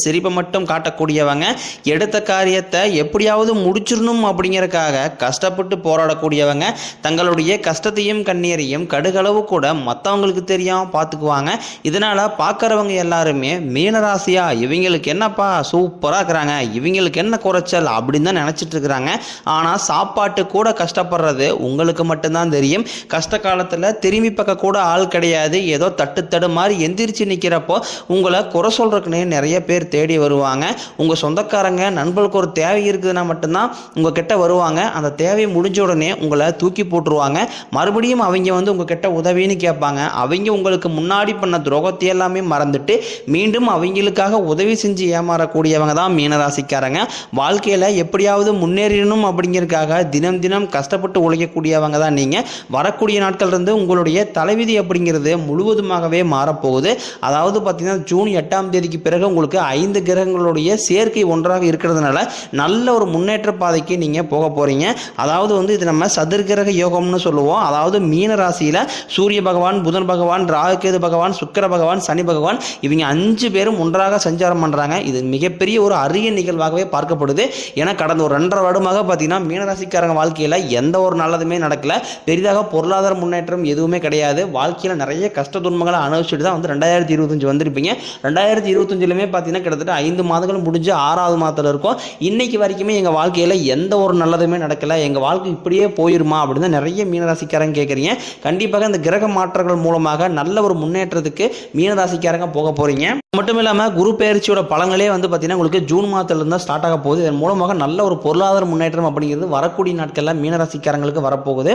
சிரிப்பை மட்டும் காட்டக்கூடியவங்க எடுத்த காரியத்தை எப்படியாவது முடிச்சிடணும் அப்படிங்கிறக்காக கஷ்டப்பட்டு போராடக்கூடியவங்க தங்களுடைய கஷ்டத்தையும் கண்ணீரையும் கடுகளவு கூட மற்றவங்களுக்கு தெரியாமல் பார்த்துக்குவாங்க இதனால் பார்க்குறவங்க எல்லாருமே மீனராசியா இவங்களுக்கு என்னப்பா சூப்பராக இருக்கிறாங்க இவங்களுக்கு என்ன குறைச்சல் அப்படின்னு தான் நினச்சிட்டு இருக்கிறாங்க. ஆனால் சாப்பாட்டு கூட கஷ்டப்படுறது உங்களுக்கு மட்டும்தான் தெரியும். கஷ்ட காலத்தில் திரும்பி பார்க்க கூட ஆள் கிடையாது. ஏதோ தட்டு தடு மாதிரி எந்திரிச்சு நிற்கிறப்போ உங்களை குறை சொல்றதுக்குன்னே நிறைய பேர் தேடி வருவாங்க. உங்கள் சொந்தக்காரங்க நண்பர்களுக்கு ஒரு தேவை இருக்குதுன்னா மட்டும்தான் உங்கள் கிட்ட வருவாங்க. அந்த தேவை முடிஞ்ச உடனே உங்களை தூக்கி போட்டுருவாங்க. மறுபடியும் அவங்க வந்து உங்கள் கிட்ட உதவின்னு கேட்பாங்க. அவங்க உங்களுக்கு முன்னாடி பண்ண துரோகத்தை எல்லாமே மறந்துட்டு மீண்டும் அவங்களுக்காக உதவி செஞ்சு ஏமாறக்கூடியவங்க தான் மீனராசிக்காரங்க. வாழ்க்கையில் எப்படியாவது முன்னேறணும் அப்படிங்கிறதுக்காக தினம் தினம் கஷ்டப்பட்டு உழைக்கக்கூடியவங்க தான் நீங்கள் வரக்கூடிய நாட்கள் இருந்து உங்களுடைய தலைவிதி அப்படிங்கிறது முழுவதுமாகவே மாறப்போகுது. அதாவது பார்த்தீங்கன்னா ஜூன் எட்டாம் தேதிக்கு பிறகு உங்களுக்கு ஐந்து கிரகங்களுடைய சேர்க்கை ஒன்றாக இருக்கிறதுனால நல்ல ஒரு முன்னேற்ற பாதைக்கு நீங்கள் போக போகிறீங்க அதாவது வந்து இது நம்ம சதுர்கிரக யோகம்னு சொல்லுவோம். அதாவது மீன ராசியில் சூரிய பகவான் புதன் பகவான் ராகுகேது பகவான் சுக்கர பகவான் சனி பகவான் இவங்க அஞ்சு பேரும் ஒன்றாக சஞ்சாரம் பண்ணுறாங்க இது மிகப்பெரிய ஒரு அரிய நிகழ்வாகவே பார்க்கப்படுது. ஏன்னா கடந்த ஒரு ரெண்டரை வருடமாக பார்த்தீங்கன்னா மீனராசிக்காரங்க வாழ்க்கையில் எந்த ஒரு நல்லதுமே நடக்கல. பெரிதாக பொருளாதார முன்னேற்றம் எதுவுமே கிடையாது. வாழ்க்கையில் நிறைய கஷ்ட துன்பங்களை அனுபவிச்சுட்டு தான் வந்து ரெண்டாயிரத்தி இருபத்தஞ்சு வந்திருப்பீங்க. ரெண்டாயிரத்தி இருபத்தஞ்சிலுமே பார்த்தீங்கன்னா கிட்டத்தட்ட ஐந்து மாதங்கள் முடிஞ்சு ஆறாவது மாதத்தில் இருக்கும். இன்னைக்கு வரைக்குமே எங்கள் வாழ்க்கையில் எந்த ஒரு நல்லதுமே நடக்கலை. எங்கள் வாழ்க்கை இப்படியே போயிருமா அப்படின்னு தான் நிறைய மீனராசிக்காரங்க கேட்குறீங்க கண்டிப்பாக இந்த கிரக மாற்றங்கள் மூலமாக நல்ல ஒரு முன்னேற்றத்துக்கு மீனராசிக்காரங்க போக போகிறீங்க மட்டும் இல்லாமல் குரு பயிற்சியோட பலன்களே வந்து பார்த்தீங்கன்னா உங்களுக்கு ஜூன் மாதத்துலேருந்து தான் ஸ்டார்ட் ஆக போகுது. இதன் மூலமாக நல்ல ஒரு பொருளாதார முன்னேற்றம் அப்படிங்கிறது வரக்கூடிய நாட்களில் மீனராசிக்காரங்களுக்கு வரப்போகுது.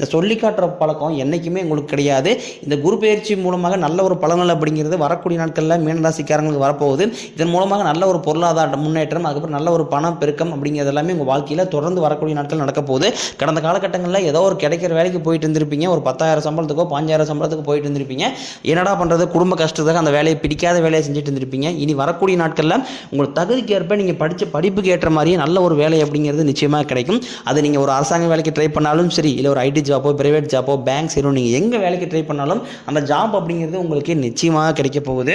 இந்த சொல்லி காட்டுற பழக்கம் என்றைக்குமே உங்களுக்கு கிடையாது. இந்த குரு பயிற்சி மூலமாக நல்ல ஒரு பலன்கள் அப்படிங்கிறது வரக்கூடிய நாட்களில் மீனராசிக்காரங்களுக்கு வரப்போகுது. இதன் மூலமாக நல்ல ஒரு பொருளாதார முன்னேற்றம் அதுக்கப்புறம் நல்ல ஒரு பணம் பெருக்கம் அப்படிங்கிறது எல்லாமே உங்கள் வாழ்க்கையில் தொடர்ந்து வரக்கூடிய நாட்கள் நடக்க போகுது. கடந்த காலகட்டங்களில் ஏதோ ஒரு கிடைக்கிற வேலைக்கு போயிட்டு இருந்திருப்பீங்க. ஒரு பத்தாயிரம் சம்பளத்துக்கோ பாஞ்சாயிரம் சம்பளத்துக்கு போயிட்டு இருந்திருப்பீங்க. என்னடா பண்ணுறது குடும்ப கஷ்டத்துக்கு அந்த வேலையை பிடிக்காத வேலையை செஞ்சுட்டு இருந்திருப்பீங்க. இனி வரக்கூடிய நாட்களில் உங்கள் தகுதிக்கு ஏற்ப நீங்கள் படித்த படிப்புக்கு ஏற்ற மாதிரியே நல்ல ஒரு வேலை அப்படிங்கிறது நிச்சயமாக கிடைக்கும். அது நீங்கள் ஒரு அரசாங்க வேலைக்கு ட்ரை பண்ணாலும் சரி இல்லை ஒரு ஐடி ஜாப்போ பிரைவேட் ஜாப்போ பேங்க்ஸ் சரி நீங்கள் எங்கே வேலைக்கு ட்ரை பண்ணாலும் அந்த ஜாப் அப்படிங்கிறது உங்களுக்கு நிச்சயமாக கிடைக்க போகுது.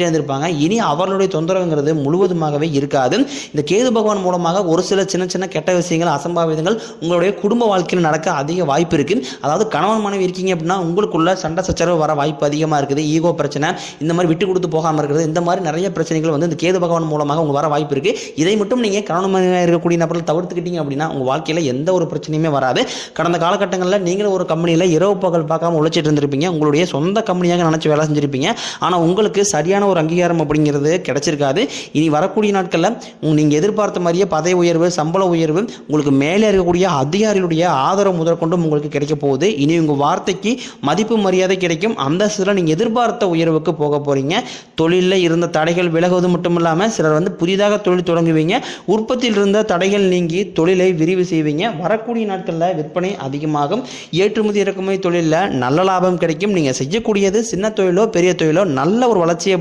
கொடுத்துட்டே இருந்திருப்பாங்க இனி அவர்களுடைய தொந்தரவுங்கிறது முழுவதுமாகவே இருக்காது. இந்த கேது பகவான் மூலமாக ஒரு சில சின்ன சின்ன கெட்ட விஷயங்கள் அசம்பாவிதங்கள் உங்களுடைய குடும்ப வாழ்க்கையில் நடக்க அதிக வாய்ப்பு இருக்கு. அதாவது கணவன் மனைவி இருக்கீங்க அப்படின்னா உங்களுக்குள்ள சண்டை சச்சரவு வர வாய்ப்பு அதிகமாக இருக்குது. ஈகோ பிரச்சனை இந்த மாதிரி விட்டு கொடுத்து போகாமல் இருக்கிறது இந்த மாதிரி நிறைய பிரச்சனைகள் வந்து இந்த கேது பகவான் மூலமாக உங்களுக்கு வர வாய்ப்பு இருக்கு. இதை மட்டும் நீங்கள் கணவன் மனைவியாக இருக்கக்கூடிய நபர்கள் தவிர்த்துக்கிட்டீங்க அப்படின்னா உங்கள் வாழ்க்கையில் எந்த ஒரு பிரச்சனையுமே வராது. கடந்த காலகட்டங்களில் நீங்களும் ஒரு கம்பெனியில் இரவு பகல் பார்க்காம உழைச்சிட்டு இருந்திருப்பீங்க. உங்களுடைய சொந்த கம்பெனியாக நினச்சி வேலை செஞ்சிருப்பீங்க. ஆனால் உங்களுக்கு சரியான ஒரு அங்கீகாரம் அப்படிங்கிறது கிடைச்சிருக்காது. இனி வரக்கூடிய நாட்களில் நீங்கள் எதிர்பார்த்த மாதிரியே பதவி உயர்வு சம்பள உயர்வு உங்களுக்கு மேலே இருக்கக்கூடிய அதிகாரிகளுடைய ஆதரவு முதற்கொண்டும் உங்களுக்கு கிடைக்க போகுது. இனி உங்கள் வார்த்தைக்கு மதிப்பு மரியாதை கிடைக்கும். அந்தஸ்தில் நீங்கள் எதிர்பார்த்த உயர்வுக்கு போக போகிறீங்க தொழிலில் இருந்த தடைகள் விலகுவது மட்டும் இல்லாமல் சிலர் வந்து புதிதாக தொழில் தொடங்குவீங்க. உற்பத்தியில் இருந்த தடைகள் நீங்கி தொழிலை விரிவு செய்வீங்க. வரக்கூடிய நாட்களில் விற்பனை அதிகமாகும். ஏற்றுமதி இறக்குமதி தொழிலில் நல்ல லாபம் கிடைக்கும். நீங்கள் செய்யக்கூடியது சின்ன தொழிலோ பெரிய தொழிலோ நல்ல ஒரு வளர்ச்சி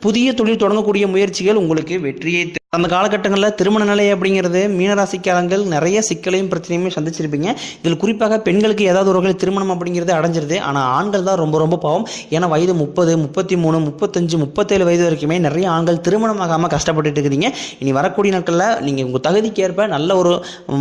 புதிய தொழில் தொடங்கக்கூடிய முயற்சிகள் உங்களுக்கு வெற்றியை அந்த காலகட்டங்களில் திருமண நிலை அப்படிங்கிறது மீனராசிக்காரங்கள் நிறைய சிக்கலையும் பிரச்சனையுமே சந்திச்சிருப்பீங்க. இதில் குறிப்பாக பெண்களுக்கு ஏதாவது ஒரு வகையில் திருமணம் அப்படிங்கிறது அடைஞ்சிருது. ஆனால் ஆண்கள் தான் ரொம்ப ரொம்ப பாவம். ஏன்னா வயது முப்பது முப்பத்தி மூணு முப்பத்தஞ்சு முப்பத்தேழு வயது வரைக்குமே நிறைய ஆண்கள் திருமணமாகாமல் கஷ்டப்பட்டுட்டு இருக்கிறீங்க. இனி வரக்கூடிய நாட்களில் நீங்கள் உங்கள் தகுதிக்கேற்ப நல்ல ஒரு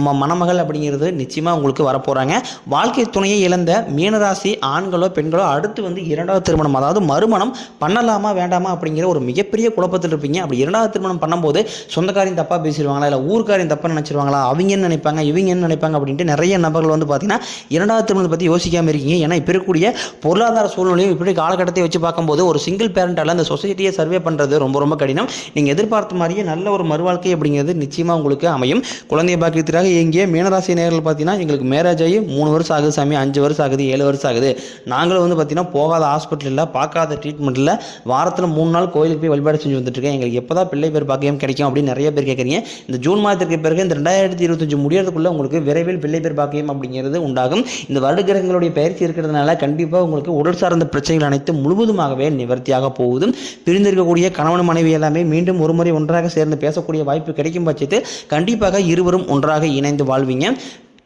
ம- மணமகள் அப்படிங்கிறது நிச்சயமாக உங்களுக்கு வரப்போகிறாங்க வாழ்க்கை துணையை இழந்த மீனராசி ஆண்களோ பெண்களோ அடுத்து வந்து இரண்டாவது திருமணம் அதாவது மறுமணம் பண்ணலாமா வேண்டாமா அப்படிங்கிற ஒரு மிகப்பெரிய குழப்பத்தில் இருப்பீங்க அப்படி இரண்டாவது திருமணம் பண்ணும்போது சொந்தக்காரையும் தப்பாக பேசிடுவாங்களா இல்லை ஊருக்காரையும் தப்பாக நினச்சிருவாங்களா அவங்க என்ன நினைப்பாங்க இவங்க என்ன நினைப்பாங்க அப்படின்ட்டு நிறைய நபர்கள் வந்து பார்த்தீங்கன்னா இரண்டாவது திருமணத்தை பற்றி யோசிக்காமல் இருக்கீங்க. ஏன்னா இப்போ இருக்கக்கூடிய பொருளாதார சூழ்நிலையும் இப்படி காலகட்டத்தை வச்சு பார்க்கும்போது ஒரு சிங்கிள் பேரண்டால் அந்த சொசைட்டியை சர்வே பண்ணுறது ரொம்ப ரொம்ப கடினம். நீங்கள் எதிர்பார்த்த மாதிரியே நல்ல ஒரு மறுவாழ்க்கை அப்படிங்கிறது நிச்சயமாக உங்களுக்கு அமையும். குழந்தைய பாக்கியத்திற்காக எங்கேயே மீனராசி நேர்கள் பார்த்தீங்கன்னா எங்களுக்கு மேரேஜ் ஆகி மூணு வருஷம் ஆகுது சாமி அஞ்சு வருஷம் ஆகுது ஏழு வருஷம் ஆகுது. நாங்களும் வந்து பார்த்தீங்கன்னா போகாத ஹாஸ்பிட்டலில் பார்க்காத ட்ரீட்மெண்ட்டில் வாரத்தில் மூணு நாள் கோயிலுக்கு போய் வழிபாடு செஞ்சு வந்துட்டு இருக்கேன். எங்களுக்கு எப்போ தான் பிள்ளை பேர் பாக்கியம் கிடைக்கும் அப்படின்னு நிறைய பேர் கேட்குறீங்க. இந்த ஜூன் மாதத்திற்கு பிறகு இந்த ரெண்டாயிரத்தி இருபத்தஞ்சு முடியறதுக்குள்ள உங்களுக்கு விரைவில் பிள்ளை பேர் பாக்கியம் அப்படிங்கிறது உண்டாகும். இந்த வருடகிரகங்களுடைய பயிற்சி இருக்கிறதுனால கண்டிப்பாக உங்களுக்கு உடல் சார்ந்த பிரச்சனைகள் அனைத்தும் முழுவதுமாகவே நிவர்த்தியாக போகுது. பிரிந்திருக்கக்கூடிய கணவன் மனைவி எல்லாமே மீண்டும் ஒரு முறை ஒன்றாக சேர்ந்து பேசக்கூடிய வாய்ப்பு கிடைக்கும் பட்சத்தில் கண்டிப்பாக இருவரும் ஒன்றாக இணைந்து வாழ்வீங்க.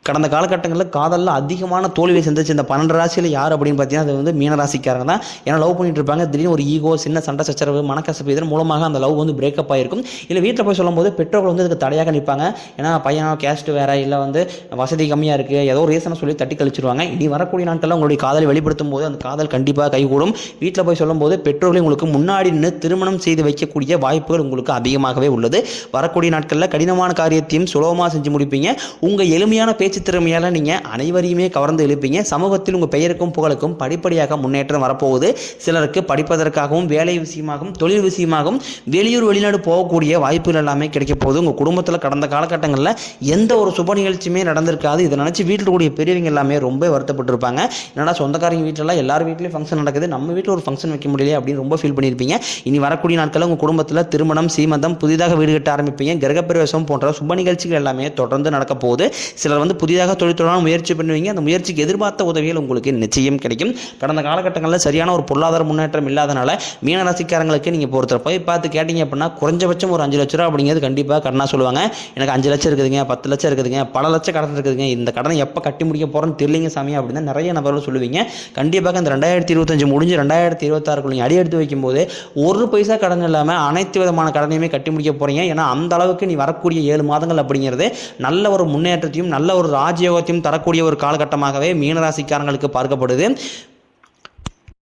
கடந்த காலகட்டங்களில் காதலில் அதிகமான தோல்வியை சந்திச்ச இந்த பன்னெண்டு ராசியில் யார் அப்படின்னு பார்த்தீங்கன்னா அது வந்து மீனராசிக்காரங்க தான். ஏன்னா லவ் பண்ணிட்டு இருப்பாங்க. திடீர்னு ஒரு ஈகோ சின்ன சண்டை சச்சரவு மனக்கசப்பு இதன் மூலமாக அந்த லவ் வந்து பிரேக்கப் ஆகிருக்கும் இல்லை வீட்டில் போய் சொல்லும்போது பெற்றோர்கள் வந்து இதுக்கு தடையாக நிற்பாங்க ஏன்னா பையனோ கேஸ்ட் வேற இல்லை வந்து வசதி கம்மியாக இருக்குது ஏதோ ரீசனை சொல்லி தட்டி கழிச்சிருவாங்க. இனி வரக்கூடிய நாட்களில் உங்களுடைய காதலை வெளிப்படுத்தும் போது அந்த காதல் கண்டிப்பாக கைகூடும். வீட்டில் போய் சொல்லும்போது பெற்றோர்களை உங்களுக்கு முன்னாடி நின்று திருமணம் செய்து வைக்கக்கூடிய வாய்ப்புகள் உங்களுக்கு அதிகமாகவே உள்ளது. வரக்கூடிய நாட்களில் கடினமான காரியத்தையும் சுலபமாக செஞ்சு முடிப்பீங்க. உங்கள் எளிமையான பேச்சு திறமையால் நீங்கள் அனைவரையுமே கவர்ந்து எழுப்பீங்க. சமூகத்தில் உங்கள் பெயருக்கும் புகழுக்கும் படிப்படியாக முன்னேற்றம் வரப்போகுது. சிலருக்கு படிப்பதற்காகவும் வேலை விஷயமாகவும் தொழில் விஷயமாகவும் வெளியூர் வெளிநாடு போகக்கூடிய வாய்ப்புகள் எல்லாமே கிடைக்க போகுது. உங்கள் குடும்பத்தில் கடந்த காலகட்டங்களில் எந்த ஒரு சுப நிகழ்ச்சியுமே நடந்திருக்காது. இதை நினச்சி வீட்டில் இருக்கக்கூடிய பெரியவங்க எல்லாமே ரொம்ப வருத்தப்பட்டிருப்பாங்க. என்னடா சொந்தக்காரங்க வீட்டிலலாம் எல்லார் வீட்லேயும் ஃபங்க்ஷன் நடக்குது. நம்ம வீட்டில் ஒரு ஃபங்க்ஷன் வைக்க முடியல அப்படின்னு ரொம்ப ஃபீல் பண்ணியிருப்பீங்க இனி வரக்கூடிய நாட்களில் உங்கள் குடும்பத்தில் திருமணம் சீமந்தம் புதிதாக வீடு கட்ட ஆரம்பிப்பீங்க. கிரகப்பிரவேசம் போன்ற சுப நிகழ்ச்சிகள் எல்லாமே தொடர்ந்து நடக்க போகுது. சிலர் வந்து புதிதாக தொழில் தொடர முயற்சி பண்ணுவீங்க. அந்த முயற்சிக்கு எதிர்பார்த்த உதவிகள் உங்களுக்கு நிச்சயம் கிடைக்கும். கடந்த காலகட்டங்களில் சரியான ஒரு பொருளாதார முன்னேற்றம் இல்லாதனால மீனராசிக்காரங்களுக்கு நீங்கள் இப்போ போய் பார்த்து கேட்டீங்க அப்படின்னா குறைஞ்சபட்சம் ஒரு அஞ்சு லட்ச ரூபா அப்படிங்கிறது கண்டிப்பாக கடனாக சொல்லுவாங்க. எனக்கு அஞ்சு லட்சம் இருக்குதுங்க பத்து லட்சம் இருக்குதுங்க பல லட்சம் கடன் இருக்குதுங்க. இந்த கடனை எப்போ கட்டி முடிக்க போகிறோன்னு தெரியலிங்க சாமி அப்படின்னு நிறைய நபர்கள் சொல்லுவீங்க. கண்டிப்பாக இந்த ரெண்டாயிரத்தி இருபத்தஞ்சு முடிஞ்சு ரெண்டாயிரத்தி இருபத்தாறுக்குள்ள நீங்கள் அடி எடுத்து வைக்கும்போது ஒரு பைசா கடன் இல்லாமல் அனைத்து விதமான கடனையுமே கட்டி முடிக்க போகிறீங்க ஏன்னா அந்த அளவுக்கு நீ வரக்கூடிய ஏழு மாதங்கள் அப்படிங்கிறது நல்ல ஒரு முன்னேற்றத்தையும் நல்ல ஒரு ராஜயோகத்தையும் தரக்கூடிய ஒரு காலகட்டமாகவே மீனராசிக்காரங்களுக்கு பார்க்கப்படுது.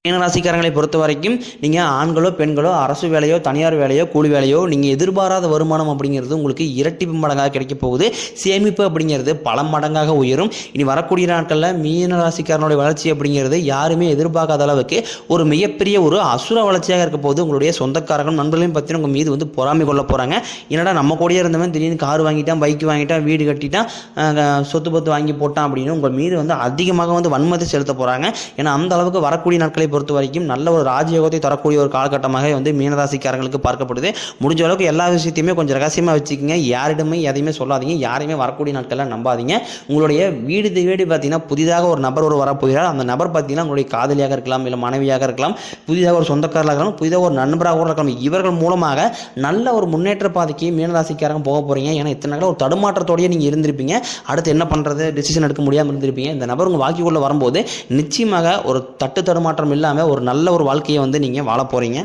மீனராசிக்காரங்களை பொறுத்த வரைக்கும் நீங்கள் ஆண்களோ பெண்களோ அரசு வேலையோ தனியார் வேலையோ கூலி வேலையோ நீங்கள் எதிர்பாராத வருமானம் அப்படிங்கிறது உங்களுக்கு இரட்டிப்பு மடங்காக கிடைக்க போகுது. சேமிப்பு அப்படிங்கிறது பல மடங்காக உயரும். இனி வரக்கூடிய நாட்களில் மீனராசிக்காரனுடைய வளர்ச்சி அப்படிங்கிறது யாருமே எதிர்பார்க்காத அளவுக்கு ஒரு மிகப்பெரிய ஒரு அசுர வளர்ச்சியாக இருக்க போது உங்களுடைய சொந்தக்காரர்கள் நண்பர்களையும் பற்றி உங்கள் மீது வந்து பொறாமை கொள்ள போகிறாங்க என்னடா நம்ம கூடயே இருந்தவன் திடீர்னு கார் வாங்கிட்டான் பைக் வாங்கிட்டான் வீடு கட்டிட்டான் சொத்து பத்து வாங்கி போட்டான் அப்படின்னு உங்கள் மீது வந்து அதிகமாக வந்து வன்மதி செலுத்த போகிறாங்க ஏன்னா அந்த அளவுக்கு வரக்கூடிய நாட்களை பொறுத்த வரைக்கும் நல்ல ஒரு ராஜயோகத்தை தரக்கூடிய ஒரு காலகட்டமாக வந்து மீனராசிக்காரங்களுக்கு பார்க்கப்படுது. முடிஞ்ச அளவுக்கு எல்லா விஷயத்தையுமே கொஞ்சம் ரகசியமாக வச்சுக்கோங்க. யாரிடமே எதையுமே சொல்லாதீங்க. யாரையுமே வரக்கூடிய நாட்கள்லாம் நம்பாதீங்க. உங்களுடைய வீடு தேடி பார்த்தீங்கன்னா புதிதாக ஒரு நபர் ஒரு வரப்போகிறார். அந்த நபர் பார்த்தீங்கன்னா உங்களுடைய காதலியாக இருக்கலாம் இல்லை மனைவியாக இருக்கலாம் புதிதாக ஒரு சொந்தக்காரராக இருக்கலாம் புதிதாக ஒரு நண்பராக கூட இருக்கலாம். இவர்கள் மூலமாக நல்ல ஒரு முன்னேற்ற பாதைக்கு மீனராசிக்காரங்க போக போகிறீங்க ஏன்னா இத்தனை நாள் ஒரு தடுமாற்றத்தோடய நீங்கள் இருந்திருப்பீங்க. அடுத்து என்ன பண்ணுறது டிசிஷன் எடுக்க முடியாமல் இருந்திருப்பீங்க. இந்த நபர் உங்கள் வாழ்க்கைக்குள்ளே வரும்போது நிச்சயமாக ஒரு தட்டு தடுமாற்றம் இல்லாமல் ஒரு நல்ல ஒரு வாழ்க்கையை வந்து நீங்கள் வாழ போகிறீங்க